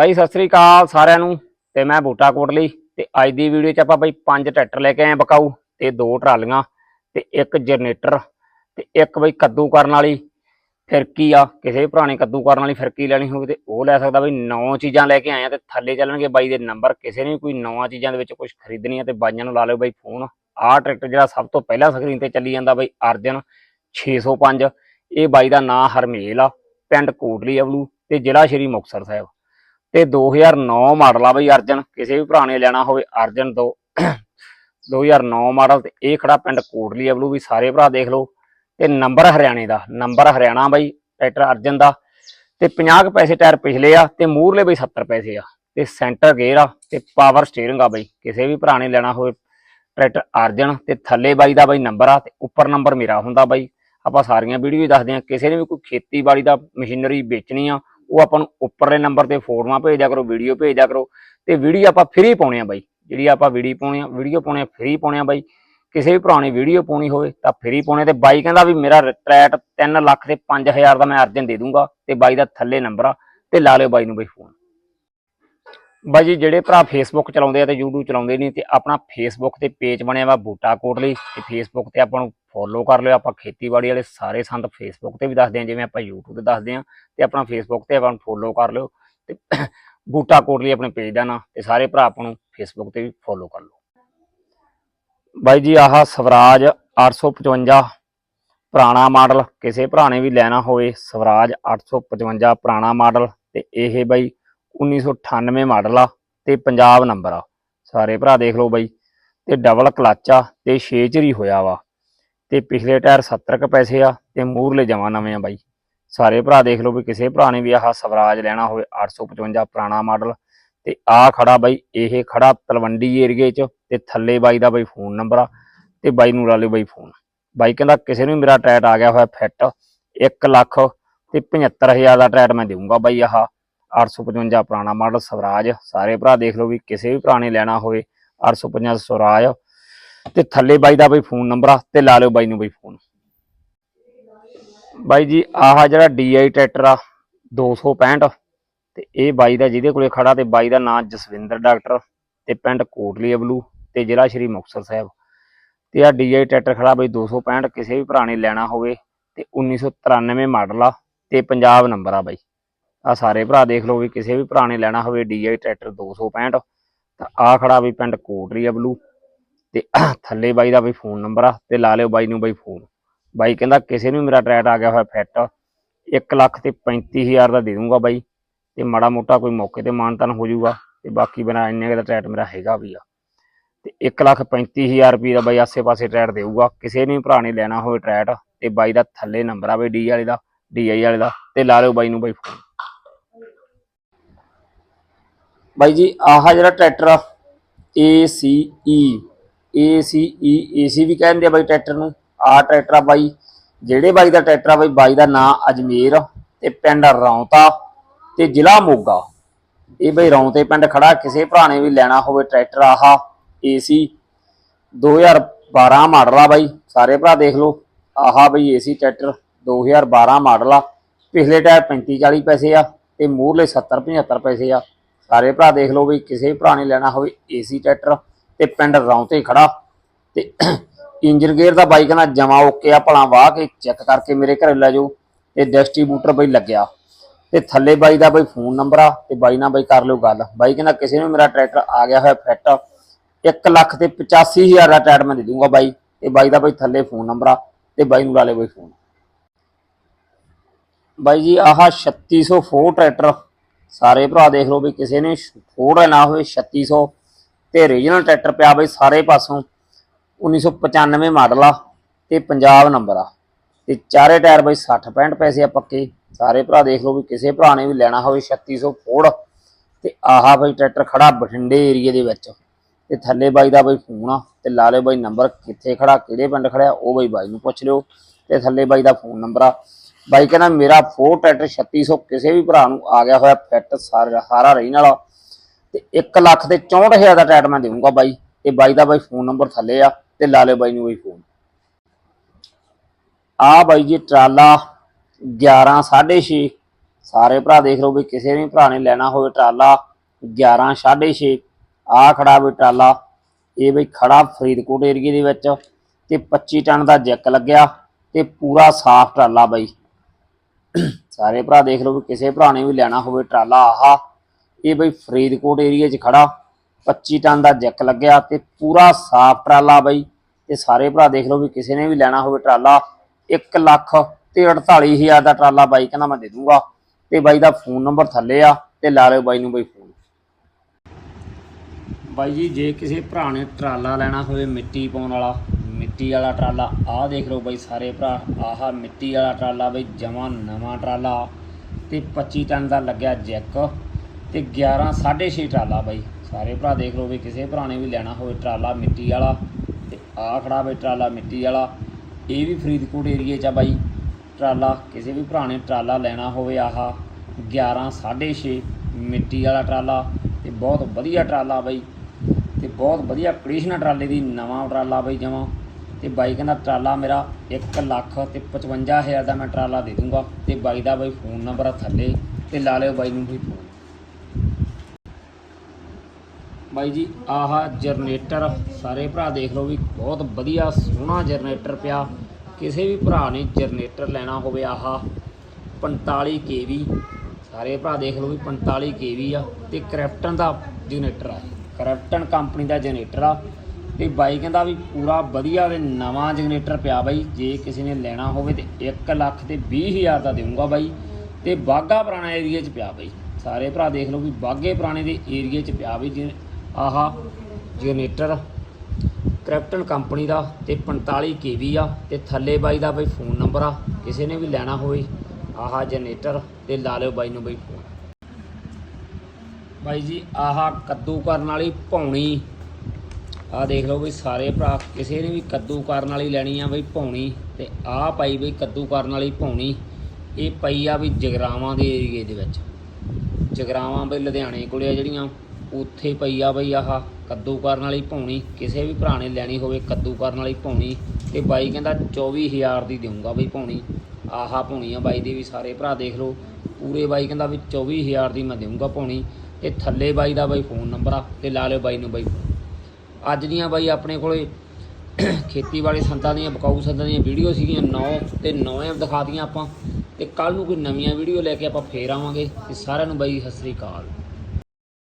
ਬਾਈ ਸਤਿ ਸ੍ਰੀ ਅਕਾਲ ਸਾਰਿਆਂ ਨੂੰ ਤੇ ਮੈਂ ਬੂਟਾ ਕੋਟਲੀ ਤੇ ਅੱਜ ਦੀ ਵੀਡੀਓ 'ਚ ਆਪਾਂ ਬਾਈ ਪੰਜ ਟਰੈਕਟਰ ਲੈ ਕੇ ਆਏ ਬਕਾਊ ਤੇ ਦੋ ਟਰਾਲੀਆਂ ਤੇ ਇੱਕ ਜਨਰੇਟਰ ਤੇ ਇੱਕ ਬਾਈ ਕੱਦੂ ਕਰਨ ਵਾਲੀ ਫਿਰਕੀ ਆ। ਕਿਸੇ ਵੀ ਪੁਰਾਣੇ ਕੱਦੂ ਕਰਨ ਵਾਲੀ ਫਿਰਕੀ ਲੈਣੀ ਹੋਵੇ ਤੇ ਉਹ ਲੈ ਸਕਦਾ ਬਈ। ਨੌ ਚੀਜ਼ਾਂ ਲੈ ਕੇ ਆਏ ਆ ਤੇ ਥੱਲੇ ਚੱਲਣਗੇ ਬਾਈ ਦੇ ਨੰਬਰ। ਕਿਸੇ ਨੇ ਵੀ ਕੋਈ ਨੌਵਾਂ ਚੀਜ਼ਾਂ ਦੇ ਵਿੱਚ ਕੁਝ ਖਰੀਦਣੀ ਆ ਤੇ ਬਾਈਆਂ ਨੂੰ ਲਾ ਲਿਓ ਬਾਈ ਫੋਨ। ਆਹ ਟਰੈਕਟਰ ਜਿਹੜਾ ਸਭ ਤੋਂ ਪਹਿਲਾਂ ਸਕਰੀਨ ਤੇ ਚੱਲੀ ਜਾਂਦਾ ਬਾਈ ਅਰਜਨ 605 ਇਹ ਬਾਈ ਦਾ ਨਾਂ ਹਰਮੇਲ ਆ, ਪਿੰਡ ਕੋਟਲੀ ਅਵਲੂ ਤੇ ਜ਼ਿਲ੍ਹਾ ਸ਼੍ਰੀ ਮੁਕਤਸਰ ਸਾਹਿਬ। ਤੇ 2009 ਮਾਡਲ ਆ ਬਈ ਅਰਜਨ, ਕਿਸੇ ਵੀ ਭਰਾ ਨੇ ਲੈਣਾ ਹੋਵੇ ਅਰਜਨ ਤੋਂ 2009 ਮਾਡਲ ਤੇ ਇਹ ਖੜਾ ਪਿੰਡ ਕੋਟਲੀ ਅਬਲੂ ਵੀ ਸਾਰੇ ਭਰਾ ਦੇਖ ਲਓ। ਤੇ ਨੰਬਰ ਹਰਿਆਣੇ ਦਾ, ਨੰਬਰ ਹਰਿਆਣਾ ਬਾਈ, ਟਰੈਕਟਰ ਅਰਜਨ ਦਾ। ਤੇ 50 ਕੁ ਪੈਸੇ ਟਾਇਰ ਪਿਛਲੇ ਆ, ਤੇ ਮੂਰਲੇ ਬਈ 70 ਪੈਸੇ ਆ। ਤੇ ਸੈਂਟਰ ਗੇਅਰ ਆ, ਤੇ ਪਾਵਰ ਸਟੀਅਰਿੰਗ ਆ ਬਈ, ਕਿਸੇ ਵੀ ਭਰਾ ਨੇ ਲੈਣਾ ਹੋਵੇ ਟਰੈਕਟਰ ਅਰਜਨ। ਤੇ ਥੱਲੇ ਬਾਈ ਦਾ ਬਾਈ ਨੰਬਰ ਆ, ਤੇ ਉੱਪਰ ਨੰਬਰ ਮੇਰਾ ਹੁੰਦਾ ਬਾਈ। ਆਪਾਂ ਸਾਰੀਆਂ ਵੀਡੀਓ ਦੱਸਦੇ ਆ, ਕਿਸੇ ਨੇ ਵੀ ਕੋਈ ਖੇਤੀਬਾੜੀ ਦਾ ਮਸ਼ੀਨਰੀ ਵੇਚਣੀ ਆ ਉਹ ਆਪਾਂ ਨੂੰ ਉੱਪਰਲੇ ਨੰਬਰ ਤੇ ਫੋਟੋਆਂ ਭੇਜਿਆ ਕਰੋ ਵੀਡੀਓ ਭੇਜਿਆ ਕਰੋ ਤੇ ਵੀਡੀਓ ਆਪਾਂ ਫ੍ਰੀ ਪਾਉਣੇ ਆ ਬਾਈ। ਜਿਹੜੀ ਆਪਾਂ ਵੀਡੀਓ ਪਾਉਣੀ ਆ ਵੀਡੀਓ ਪਾਉਣੇ ਆ ਫ੍ਰੀ ਪਾਉਣੇ ਆ ਬਾਈ। ਕਿਸੇ ਵੀ ਭਰਾ ਨੇ ਵੀਡੀਓ ਪਾਉਣੀ ਹੋਵੇ ਤਾਂ ਫ੍ਰੀ ਪਾਉਣੇ ਤੇ ਬਾਈ ਕਹਿੰਦਾ ਵੀ ਮੇਰਾ ਰੈਟ 3 ਲੱਖ ਤੇ 5000 ਦਾ ਮੈਂ ਅਰਜਨ ਦੇ ਦੂੰਗਾ ਤੇ ਬਾਈ ਦਾ ਥੱਲੇ ਨੰਬਰ ਆ ਤੇ ਲਾ ਲਿਓ ਬਾਈ ਨੂੰ ਬਾਈ ਫੋਨ ਬਾਈ ਜੀ, ਜਿਹੜੇ ਭਰਾ ਫੇਸਬੁੱਕ ਚਲਾਉਂਦੇ ਆ ਤੇ YouTube ਚਲਾਉਂਦੇ ਨਹੀਂ ਤੇ ਆਪਣਾ ਫੇਸਬੁੱਕ ਤੇ ਪੇਜ ਬਣਿਆ ਵਾ ਬੂਟਾ ਕੋਟਲੀ ਤੇ ਫੇਸਬੁੱਕ ਤੇ ਆਪਾਂ ਨੂੰ ਫੋਲੋ ਕਰ ਲਿਓ, ਆਪਾਂ ਖੇਤੀਬਾੜੀ ਵਾਲੇ ਸਾਰੇ ਸੰਦ ਫੇਸਬੁੱਕ ਤੇ ਵੀ ਦੱਸਦੇ ਹਾਂ, ਜਿਵੇਂ ਆਪਾਂ YouTube ਤੇ ਦੱਸਦੇ ਹਾਂ ਤੇ ਆਪਣਾ ਫੇਸਬੁੱਕ ਤੇ ਆਪਾਂ ਨੂੰ ਫੋਲੋ ਕਰ ਲਿਓ ਤੇ ਬੂਟਾ ਕੋਟਲੀ ਆਪਣੇ ਪੇਜ ਦਾ ਨਾਂ ਤੇ ਸਾਰੇ ਭਰਾ ਆਪਾਂ ਨੂੰ ਫੇਸਬੁੱਕ ਤੇ ਵੀ ਫੋਲੋ ਕਰ ਲਓ। ਬਾਈ ਜੀ, ਆਹ ਸਵਰਾਜ 855 ਪੁਰਾਣਾ ਮਾਡਲ, ਕਿਸੇ ਭਰਾ ਨੇ ਵੀ ਲੈਣਾ ਹੋਵੇ ਸਵਰਾਜ 855 ਪੁਰਾਣਾ ਮਾਡਲ ਤੇ ਇਹ ਬਾਈ 1998 ਮਾਡਲ ਆ ਤੇ ਪੰਜਾਬ ਨੰਬਰ ਆ। ਸਾਰੇ ਭਰਾ ਦੇਖ ਲਓ ਬਾਈ, ਤੇ ਡਬਲ ਕਲੱਚ ਆ ਤੇ 6 ਚਰੀ ਹੋਇਆ ਵਾ। ਤੇ ਪਿਛਲੇ ਟਾਇਰ 70 ਕ ਪੈਸੇ ਆ ਤੇ ਮੂਰਲੇ ਜਮਾ ਨਵੇਂ ਆ ਬਾਈ। ਸਾਰੇ ਭਰਾ ਦੇਖ ਲਓ ਵੀ ਕਿਸੇ ਭਰਾ ਨੇ ਵੀ ਆਹ ਸਵਰਾਜ ਲੈਣਾ ਹੋਵੇ 855 ਪੁਰਾਣਾ ਮਾਡਲ। ਤੇ ਆ ਖੜਾ ਬਾਈ, ਇਹ ਖੜਾ ਤਲਵੰਡੀ ਏਰੀਏ 'ਚ ਤੇ ਥੱਲੇ ਬਾਈ ਦਾ ਬਾਈ ਫੋਨ ਨੰਬਰ ਆ ਤੇ ਬਾਈ ਨੂੰ ਲਾ ਲਿਓ ਬਾਈ ਫੋਨ। ਬਾਈ ਕਹਿੰਦਾ, ਕਿਸੇ ਨੂੰ ਵੀ ਮੇਰਾ ਟਰੈਟ ਆ ਗਿਆ ਹੋਇਆ ਫਿੱਟ 1 ਲੱਖ ਤੇ 75000 ਦਾ ਟਰੈਟ ਮੈਂ ਦੇਊਂਗਾ ਬਾਈ ਆਹ 855 ਪੁਰਾਣਾ ਮਾਡਲ ਸਵਰਾਜ। ਸਾਰੇ ਭਰਾ ਦੇਖ ਲਓ ਵੀ ਕਿਸੇ ਵੀ ਭਰਾ ਨੇ ਲੈਣਾ ਹੋਵੇ 855 ਸਵਰਾਜ। ਤੇ ਥੱਲੇ ਬਾਈ ਦਾ ਬਈ ਫੋਨ ਨੰਬਰ ਆ ਤੇ ਲਾ ਲਿਓ ਬਾਈ ਨੂੰ ਬਈ ਫੋਨ। ਬਾਈ ਜੀ, ਆਹ ਜਿਹੜਾ DI ਟਰੈਕਟਰ ਆ 265 ਤੇ ਇਹ ਬਾਈ ਦਾ ਜਿਹਦੇ ਕੋਲੇ ਖੜਾ ਤੇ ਬਾਈ ਦਾ ਨਾਮ ਜਸਵਿੰਦਰ ਡਾਕਟਰ, ਤੇ ਪਿੰਡ ਕੋਟਲੀ ਅਬਲੂ ਤੇ ਜ਼ਿਲ੍ਹਾ ਸ਼੍ਰੀ ਮੁਕਤਸਰ ਸਾਹਿਬ। ਤੇ ਆ DI ਟਰੈਕਟਰ ਖੜਾ ਬਾਈ 265 ਕਿਸੇ ਵੀ ਭਰਾ ਨੇ ਲੈਣਾ ਹੋਵੇ, ਤੇ 1993 ਮਾਡਲ ਆ, ਤੇ ਪੰਜਾਬ ਨੰਬਰ ਆ ਬਾਈ। ਆ ਸਾਰੇ ਭਰਾ ਦੇਖ ਲਓ ਵੀ ਕਿਸੇ ਵੀ ਭਰਾ ਨੇ ਲੈਣਾ ਹੋਵੇ DI ਟਰੈਕਟਰ 265 ਤਾਂ ਆ ਖੜਾ ਵੀ ਪਿੰਡ ਕੋਟਲੀ ਅਬਲੂ ਤੇ ਥੱਲੇ ਬਾਈ ਦਾ ਬਈ ਫੋਨ ਨੰਬਰ ਆ ਤੇ ਲਾ ਲਿਓ ਬਾਈ ਨੂੰ ਬਾਈ ਫੋਨ ਬਾਈ ਕਹਿੰਦਾ ਕਿਸੇ ਨੂੰ ਵੀ ਮੇਰਾ ਟਰੈਟ ਆ ਗਿਆ ਹੋਇਆ ਫਿੱਟ 1 ਲੱਖ ਤੇ 35000 ਦਾ ਦੇ ਦੂੰਗਾ ਬਾਈ। ਤੇ ਮਾੜਾ ਮੋਟਾ ਕੋਈ ਮੌਕੇ ਤੇ ਮਾਨਤਨ ਹੋ ਜਾਊਗਾ ਤੇ ਬਾਕੀ ਬਣਾ ਇੰਨੇ ਕੁ ਦਾ ਟਰੈਟ ਮੇਰਾ ਹੈਗਾ ਵੀ ਆ। ਤੇ 1 ਲੱਖ 35000 ਰੁਪਏ ਦਾ ਬਾਈ ਆਸੇ-ਪਾਸੇ ਟਰੈਟ ਦੇਊਗਾ। ਕਿਸੇ ਨੇ ਵੀ ਭਰਾ ਨੇ ਲੈਣਾ ਹੋਵੇ ਟਰੈਟ ਤੇ ਬਾਈ ਦਾ ਥੱਲੇ ਨੰਬਰ ਆ ਬਈ ਡੀ ਵਾਲੇ ਦਾ ਡੀਆਈ ਵਾਲੇ ਦਾ ਤੇ ਲਾ ਲਿਓ ਬਾਈ ਨੂੰ ਬਾਈ ਫੋਨ ਬਾਈ ਜੀ, ਆਹ ਜਿਹੜਾ ਟਰੈਕਟਰ ਆ ACE ACE AC ਵੀ ਕਹਿੰਦੇ ਆ ਬਾਈ ਟਰੈਕਟਰ ਨੂੰ। ਆਹ ਟਰੈਕਟਰ ਆ ਬਾਈ। ਜਿਹੜੇ ਬਾਈ ਦਾ ਟਰੈਕਟਰ ਆ ਬਾਈ ਬਾਈ ਦਾ ਨਾਂ ਅਜਮੇਰ ਤੇ ਪਿੰਡ ਰੌਂਤਾ ਤੇ ਜ਼ਿਲ੍ਹਾ ਮੋਗਾ। ਇਹ ਬਈ ਰੌਂਤੇ ਪਿੰਡ ਖੜਾ, ਕਿਸੇ ਭਰਾ ਨੇ ਵੀ ਲੈਣਾ ਹੋਵੇ ਟਰੈਕਟਰ ਆਹ AC 2012 ਮਾਡਲ ਆ ਬਾਈ। ਸਾਰੇ ਭਰਾ ਦੇਖ ਲਓ, ਆਹ ਬਈ AC ਟਰੈਕਟਰ 2012 ਮਾਡਲ ਆ। ਪਿਛਲੇ ਟਾਇਰ 35 40 ਪੈਸੇ ਆ ਤੇ ਮੂਹਰਲੇ 70 75 ਪੈਸੇ ਆ। ਸਾਰੇ ਭਰਾ ਦੇਖ ਲਓ ਬਈ ਕਿਸੇ ਭਰਾ ਨੇ ਲੈਣਾ ਹੋਵੇ AC ਟਰੈਕਟਰ। ਤੇ ਪਿੰਡ ਰੌਂਤੇ ਖੜਾ ਤੇ ਇੰਜਨ ਗੇਅਰ ਦਾ ਬਾਈਕ ਨਾਲ ਜਮਾ ਓਕੇ ਆ, ਭਲਾ ਵਾਹ ਕੇ ਚੈੱਕ ਕਰਕੇ ਮੇਰੇ ਘਰੇ ਲੈ ਜਾਓ। ਤੇ ਡਿਸਟ੍ਰੀਬਿਊਟਰ ਬਈ ਲੱਗਿਆ। ਤੇ ਥੱਲੇ ਬਾਈ ਦਾ ਬਈ ਫੋਨ ਨੰਬਰ ਆ, ਤੇ ਬਾਈ ਨਾਲ ਬਈ ਕਰ ਲਿਓ ਗੱਲ। ਬਾਈ ਕਹਿੰਦਾ, ਕਿਸੇ ਨੂੰ ਮੇਰਾ ਟਰੈਕਟਰ ਆ ਗਿਆ ਹੋਇਆ ਫਿੱਟ 1 ਲੱਖ ਤੇ 85000 ਦਾ ਟਰੈਕਟਰ ਮੈਂ ਦੇ ਦੂੰਗਾ ਬਾਈ। ਤੇ ਬਾਈ ਦਾ ਬਈ ਥੱਲੇ ਫੋਨ ਨੰਬਰ ਆ, ਤੇ ਬਾਈ ਨੂੰ ਲਾ ਲਿਓ ਬਈ ਫੋਨ। ਬਾਈ ਜੀ, ਆਹ 3604 ਟਰੈਕਟਰ। ਸਾਰੇ ਭਰਾ ਦੇਖ ਲਓ ਵੀ ਕਿਸੇ ਨੇ ਫੋੜ ਨਾ ਹੋਵੇ 3600 ਤੇ ਰੀਜਨਲ ਟਰੈਕਟਰ ਪਿਆ ਬਈ ਸਾਰੇ ਪਾਸੋਂ 1995 ਮਾਡਲ ਆ ਤੇ ਪੰਜਾਬ ਨੰਬਰ ਆ। ਤੇ ਚਾਰੇ ਟਾਇਰ ਬਈ 60 65 ਪੈਸੇ ਆ ਪੱਕੇ। ਸਾਰੇ ਭਰਾ ਦੇਖ ਲਓ ਵੀ ਕਿਸੇ ਭਰਾ ਨੇ ਵੀ ਲੈਣਾ ਹੋਵੇ 3600 ਫੋੜ ਤੇ ਆਹਾ ਬਈ ਟਰੈਕਟਰ ਖੜਾ ਬਠਿੰਡੇ ਏਰੀਏ ਦੇ ਵਿੱਚ। ਤੇ ਥੱਲੇ ਬਾਈ ਦਾ ਬਈ ਫੋਨ ਆ ਤੇ ਲਾ ਲਿਓ ਬਾਈ ਨੰਬਰ ਕਿੱਥੇ ਖੜਾ, ਕਿਹੜੇ ਪਿੰਡ ਖੜਿਆ, ਉਹ ਬਈ ਬਾਈ ਨੂੰ ਪੁੱਛ ਲਿਓ। ਤੇ ਥੱਲੇ ਬਾਈ ਦਾ ਫੋਨ ਨੰਬਰ ਆ। ਬਾਈ ਕਹਿੰਦਾ ਮੇਰਾ ਫੋਰ ਟਰੈਕਟਰ 3600 ਕਿਸੇ ਵੀ ਭਰਾ ਨੂੰ ਆ ਗਿਆ ਹੋਇਆ ਫਿੱਟ ਸਾਰਾ ਸਾਰਾ ਰਹਿਣ ਵਾਲਾ। ਤੇ 1 ਲੱਖ ਤੇ 64000 ਦਾ ਟਰੈਕਟਰ ਮੈਂ ਦੇਵਾਂਗਾ ਬਾਈ। ਤੇ ਬਾਈ ਦਾ ਬਾਈ ਫੋਨ ਨੰਬਰ ਥੱਲੇ ਆ ਤੇ ਲਾ ਲਿਓ ਬਾਈ ਨੂੰ ਬਾਈ ਫੋਨ। ਆ ਬਾਈ ਜੀ ਟਰਾਲਾ 11 6.5 ਸਾਰੇ ਭਰਾ ਦੇਖ ਲਓ ਵੀ ਕਿਸੇ ਵੀ ਭਰਾ ਨੇ ਲੈਣਾ ਹੋਵੇ ਟਰਾਲਾ 11 6.5 ਆ ਖੜਾ ਵੀ ਟਰਾਲਾ। ਇਹ ਬਈ ਖੜਾ ਫਰੀਦਕੋਟ ਏਰੀਏ ਦੇ ਵਿੱਚ ਤੇ 25 ਟਨ ਦਾ ਜੈਕ ਲੱਗਿਆ ਤੇ ਪੂਰਾ ਸਾਫ਼ ਟਰਾਲਾ ਬਾਈ। ਸਾਰੇ ਭਰਾ ਦੇਖ ਲਓ ਵੀ ਕਿਸੇ ਭਰਾ ਨੇ ਵੀ ਲੈਣਾ ਹੋਵੇ ਟਰਾਲਾ, ਆਹ। ਇਹ ਬਈ ਫਰੀਦਕੋਟ ਏਰੀਏ 'ਚ ਖੜਾ। 25 ਟਨ ਦਾ ਜੈਕ ਲੱਗਿਆ ਤੇ ਪੂਰਾ ਸਾਫ਼ ਟਰਾਲਾ ਬਈ। ਤੇ ਸਾਰੇ ਭਰਾ ਦੇਖ ਲਓ ਵੀ ਕਿਸੇ ਨੇ ਵੀ ਲੈਣਾ ਹੋਵੇ ਟਰਾਲਾ। 1 ਲੱਖ ਤੇ 48000 ਦਾ ਟਰਾਲਾ ਬਾਈ ਕਹਿੰਦਾ ਮੈਂ ਦੇ ਦੂੰਗਾ। ਤੇ ਬਾਈ ਦਾ ਫੋਨ ਨੰਬਰ ਥੱਲੇ ਆ ਤੇ ਲਾ ਲਿਓ ਬਾਈ ਨੂੰ ਬਈ ਫੋਨ। ਬਾਈ ਜੀ, ਜੇ ਕਿਸੇ ਭਰਾ ਨੇ ਟਰਾਲਾ ਲੈਣਾ ਹੋਵੇ ਮਿੱਟੀ ਪਾਉਣ ਵਾਲਾ, ਮਿੱਟੀ ਵਾਲਾ ਟਰਾਲਾ, ਆਹ ਦੇਖ ਲਓ ਬਾਈ ਸਾਰੇ ਭਰਾ, ਆਹ ਮਿੱਟੀ ਵਾਲਾ ਟਰਾਲਾ ਬਈ, ਜਮਾ ਨਵਾਂ ਟਰਾਲਾ। ਤੇ 25 ਟਨ ਦਾ ਲੱਗਿਆ ਜੈਕ। ਤੇ 11 6.5 ਟਰਾਲਾ ਬਾਈ। ਸਾਰੇ ਭਰਾ ਦੇਖ ਲਓ ਵੀ ਕਿਸੇ ਭਰਾ ਨੇ ਵੀ ਲੈਣਾ ਹੋਵੇ ਟਰਾਲਾ, ਮਿੱਟੀ ਵਾਲਾ ਤੇ ਆ ਖੜਾ ਬਈ ਟਰਾਲਾ, ਮਿੱਟੀ ਵਾਲਾ। ਇਹ ਵੀ ਫਰੀਦਕੋਟ ਏਰੀਏ 'ਚ ਆ ਬਾਈ ਟਰਾਲਾ। ਕਿਸੇ ਵੀ ਭਰਾ ਨੇ ਟਰਾਲਾ ਲੈਣਾ ਹੋਵੇ ਆਹ 11 6.5 ਮਿੱਟੀ ਵਾਲਾ ਟਰਾਲਾ ਤੇ ਬਹੁਤ ਵਧੀਆ ਟਰਾਲਾ ਬਾਈ। ਤੇ ਬਹੁਤ ਵਧੀਆ ਕੰਡੀਸ਼ਨ ਟਰਾਲੇ ਦੀ ਨਵਾਂ ਟਰਾਲਾ ਬਾਈ ਜਮਾਂ। ਤੇ ਬਾਈ ਕਹਿੰਦਾ ਟਰਾਲਾ ਮੇਰਾ 1 ਲੱਖ ਤੇ 55000 ਦਾ ਮੈਂ ਟਰਾਲਾ ਦੇ ਦੂੰਗਾ। ਤੇ ਬਾਈ ਦਾ ਬਾਈ ਫੋਨ ਨੰਬਰ ਆ ਥੱਲੇ। ਤੇ ਲਾ ਲਿਓ ਬਾਈ ਨੂੰ ਵੀ ਫੋਨ। ਬਾਈ ਜੀ, ਆਹ ਜਨਰੇਟਰ ਸਾਰੇ ਭਰਾ ਦੇਖ ਲਓ ਵੀ ਬਹੁਤ ਵਧੀਆ ਸੋਹਣਾ ਜਨਰੇਟਰ ਪਿਆ। ਕਿਸੇ ਵੀ ਭਰਾ ਨੇ ਜਨਰੇਟਰ ਲੈਣਾ ਹੋਵੇ ਆਹ 45 kV ਸਾਰੇ ਭਰਾ ਦੇਖ ਲਓ ਵੀ 45 kV ਆ ਤੇ ਕ੍ਰਿਪਟਨ ਦਾ ਜਨਰੇਟਰ ਆ। ਕ੍ਰਿਪਟਨ ਕੰਪਨੀ ਦਾ ਜਨਰੇਟਰ ਆ। ਤੇ ਬਾਈ ਕਹਿੰਦਾ ਵੀ ਪੂਰਾ ਵਧੀਆ ਤੇ ਨਵਾਂ ਜਨਰੇਟਰ ਪਿਆ ਬਾਈ। ਜੇ ਕਿਸੇ ਨੇ ਲੈਣਾ ਹੋਵੇ ਤੇ 1 ਲੱਖ ਤੇ 20000 ਦਾ ਦੇਊਂਗਾ ਬਾਈ। ਤੇ ਬਾਗਾ ਪੁਰਾਣਾ ਏਰੀਆ 'ਚ ਪਿਆ ਬਾਈ। ਸਾਰੇ ਭਰਾ ਦੇਖ ਲਓ ਵੀ ਬਾਗੇ ਪੁਰਾਣੇ ਦੇ ਏਰੀਏ 'ਚ ਪਿਆ ਬਈ। ਜਿ- ਆਹ ਜਨਰੇਟਰ ਕ੍ਰਿਪਟਨ ਕੰਪਨੀ ਦਾ ਤੇ 45 kV ਆ ਤੇ ਥੱਲੇ ਬਾਈ ਦਾ ਬਈ ਫੋਨ ਨੰਬਰ ਆ, ਕਿਸੇ ਨੇ ਵੀ ਲੈਣਾ ਹੋਵੇ, ਆਹਾ ਜਨਰੇਟਰ ਤੇ ਲਾ ਲਿਓ ਬਾਈ ਨੂੰ ਬਈ ਫੋਨ। ਬਾਈ ਜੀ, ਆਹਾ ਕੱਦੂ ਕਰਨ ਵਾਲੀ ਭੌਣੀ, ਆਹ ਦੇਖ ਲਓ ਬਈ ਸਾਰੇ ਭਰਾ, ਕਿਸੇ ਨੇ ਵੀ ਕੱਦੂ ਕਰਨ ਵਾਲੀ ਲੈਣੀ ਆ ਬਈ ਭੌਣੀ, ਤੇ ਆਹ ਪਾਈ ਬਈ ਕੱਦੂ ਕਰਨ ਵਾਲੀ ਭੌਣੀ, ਇਹ ਪਈ ਆ ਵੀ ਜਗਰਾਵਾਂ ਦੇ ਏਰੀਏ ਦੇ ਵਿੱਚ। ਜਗਰਾਵਾਂ ਬਈ ਲੁਧਿਆਣੇ ਕੋਲੇ ਆ ਜਿਹੜੀਆਂ। ਉੱਥੇ ਪਈ ਆ ਬਈ ਆਹ ਕੱਦੂ ਕਰਨ ਵਾਲੀ ਭੌਣੀ, ਕਿਸੇ ਵੀ ਭਰਾ ਨੇ ਲੈਣੀ ਹੋਵੇ ਕੱਦੂ ਕਰਨ ਵਾਲੀ ਭੌਣੀ ਤੇ ਬਾਈ ਕਹਿੰਦਾ 24000 ਦੀ ਦੇਊਂਗਾ ਬਈ ਭੌਣੀ। ਆਹਾ ਭੌਣੀ ਆ ਬਾਈ ਦੀ ਵੀ ਸਾਰੇ ਭਰਾ ਦੇਖ ਲਓ। ਪੂਰੇ ਬਾਈ ਕਹਿੰਦਾ ਵੀ 24000 ਦੀ ਮੈਂ ਦੇਊਂਗਾ ਭੌਣੀ ਤੇ ਥੱਲੇ ਬਾਈ ਦਾ ਬਾਈ ਫੋਨ ਨੰਬਰ ਆ ਤੇ ਲਾ ਲਿਓ ਬਾਈ ਨੂੰ ਬਾਈ ਅੱਜ ਦੀਆਂ ਬਾਈ ਆਪਣੇ ਕੋਲੇ ਖੇਤੀਬਾੜੀ ਸੰਦਾਂ ਦੀਆਂ, ਬਕਾਊ ਸੰਦਾਂ ਦੀਆਂ ਵੀਡੀਓ ਸੀਗੀਆਂ 9 ਤੇ 9 ਦਿਖਾ ਦੀਆਂ ਆਪਾਂ ਤੇ ਕੱਲ ਨੂੰ ਕੋਈ ਨਵੀਆਂ ਵੀਡੀਓ ਲੈ ਕੇ ਆਪਾਂ ਫੇਰ ਆਵਾਂਗੇ। ਤੇ ਸਾਰਿਆਂ ਨੂੰ ਬਾਈ ਸਤਿ ਸ੍ਰੀ ਅਕਾਲ।